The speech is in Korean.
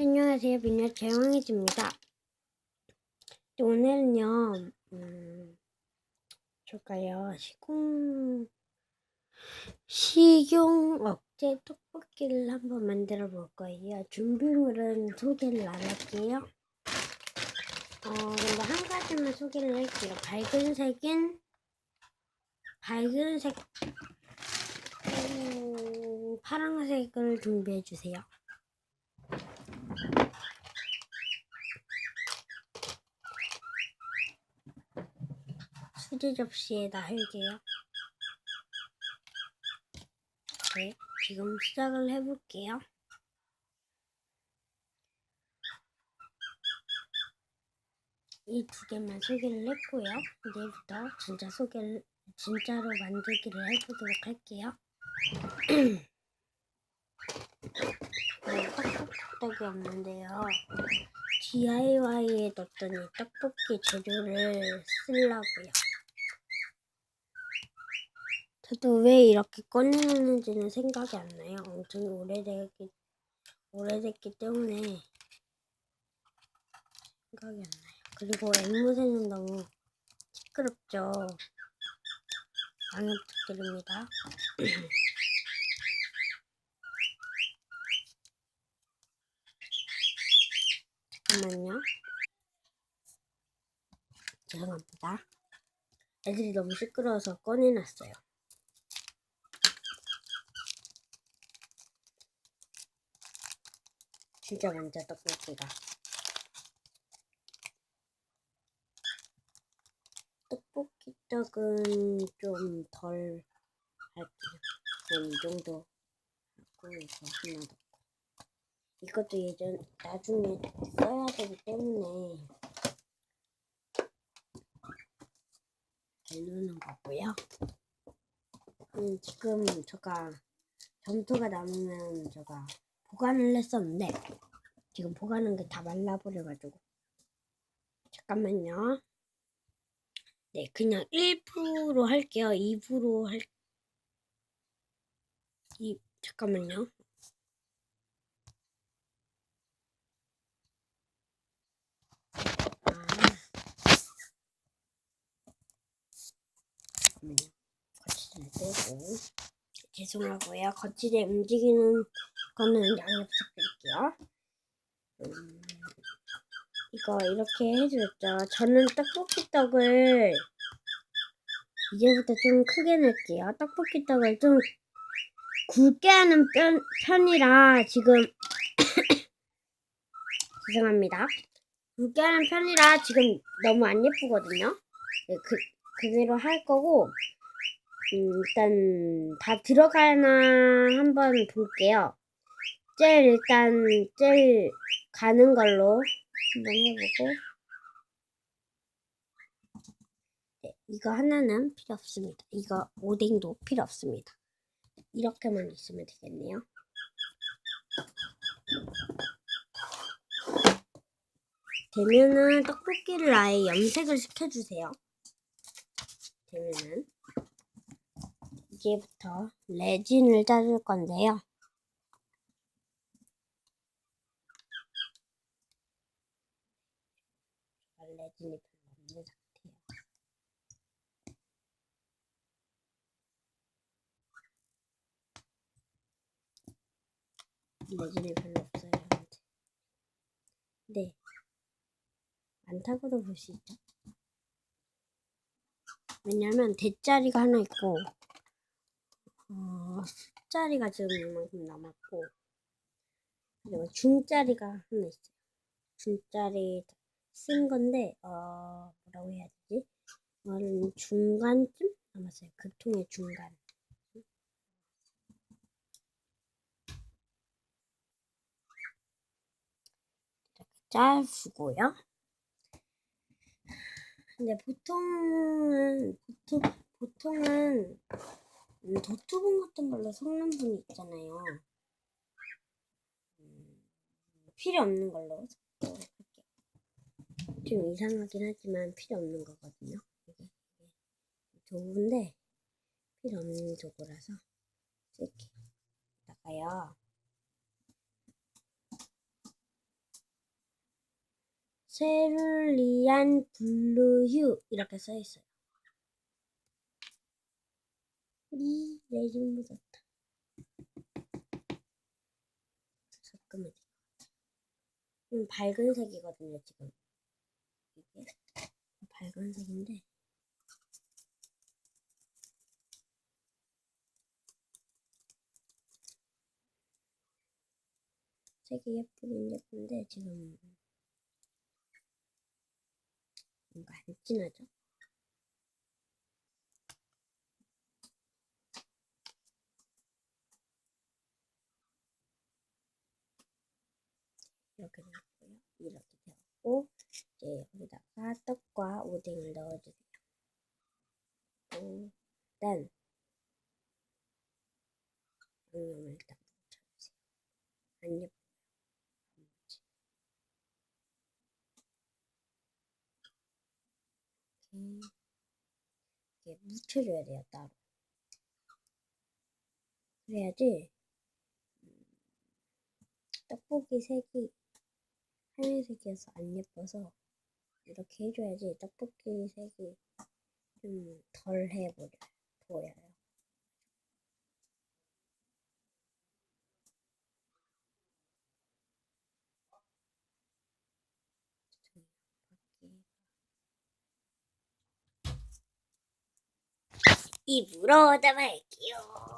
안녕하세요. 미녀 재영이입니다. 오늘은요, 음, 줄까요? 시공, 식용 억제 떡볶이를 한번 만들어 볼 거예요. 준비물은 소개를 안 할게요. 어, 근데 한 가지만 소개를 할게요. 밝은 색인, 밝은 색, 음, 파란색을 준비해 주세요. 수제 접시에다 할게요. 네, 지금 시작을 해볼게요. 이 두 개만 소개를 했고요. 이제부터 진짜 소개를 진짜로 만들기를 해보도록 할게요. 네, 떡볶이 없는데요. DIY에 넣었더니 떡볶이 재료를 쓰려고요. 저도 왜 이렇게 꺼내놨는지는 생각이 안 나요. 엄청 오래됐기, 오래됐기 때문에 생각이 안 나요. 그리고 앵무새는 너무 시끄럽죠. 양해 부탁드립니다. 잠깐만요. 죄송합니다. 애들이 너무 시끄러워서 꺼내놨어요. 진짜 많죠, 떡볶이가. 떡볶이 떡은 좀 덜 할게요. 그럼 이 정도 하고 이거 하나 넣고. 이것도 예전 나중에 써야 되기 때문에 해놓는 거고요. 음, 지금 제가 점토가 남으면 제가 보관을 했었는데 지금 보관한 게 다 말라버려가지고 잠깐만요. 네, 그냥 1% 할게요. 2% 할, 이, 잠깐만요. 아. 잠깐만요. 거치대를 빼고. 죄송하고요. 거치대 움직이는 거는 양해 부탁드릴게요. 음, 이거 이렇게 해주셨죠. 저는 떡볶이 떡을 이제부터 좀 크게 낼게요. 떡볶이 떡을 좀 굵게 하는 편, 편이라 지금 죄송합니다. 굵게 하는 편이라 지금 너무 안 예쁘거든요. 네, 그, 그대로 할 거고 음, 일단 다 들어가나 한번 볼게요. 제일 일단 제일 가는 걸로 한번 해보고 네, 이거 하나는 필요 없습니다. 이거 오뎅도 필요 없습니다. 이렇게만 있으면 되겠네요. 되면은 떡볶이를 아예 염색을 시켜주세요. 되면은 이제부터 레진을 짜줄 건데요. 레진이 별로 없는 상태예요. 레진이 별로 없어요. 현재. 네. 많다고도 볼 수 있죠. 왜냐면 대짜리가 하나 있고 어, 숫자리가 지금 이만큼 남았고 그리고 중짜리가 하나 있어요. 중짜리 쓴 건데 어 뭐라고 해야 되지? 이거는 중간쯤 남았어요. 그 통의 중간. 짜주고요. 근데 보통은 보통 보통은 음, 노트북 같은 걸로 섞는 분이 있잖아요. 음, 필요 없는 걸로 할게요. 좀 이상하긴 하지만 필요 없는 거거든요. 이게, 도구인데 필요 없는 도구라서 쓸게요. 이따가요. 세룰리안 블루휴 이렇게 써 있어요. 이 레진 묻었다. 섞으면 돼. 좀 밝은 색이거든요 지금. 이게 밝은 색인데 색이 예쁘긴 예쁜데 지금 뭔가 안 진하죠? 이렇게 되었고요. 이렇게 되었고 이제 여기다가 떡과 오뎅을 넣어주세요. 오, 일단 양념을 일단 묻혀주세요. 안 예뻐요. 이렇게 이렇게 묻혀줘야 돼요 따로. 그래야지 음, 떡볶이 색이 하얀색이어서 안 예뻐서 이렇게 해줘야지 떡볶이 색이 좀 덜 해버려 보여요. 입으로 담을게요.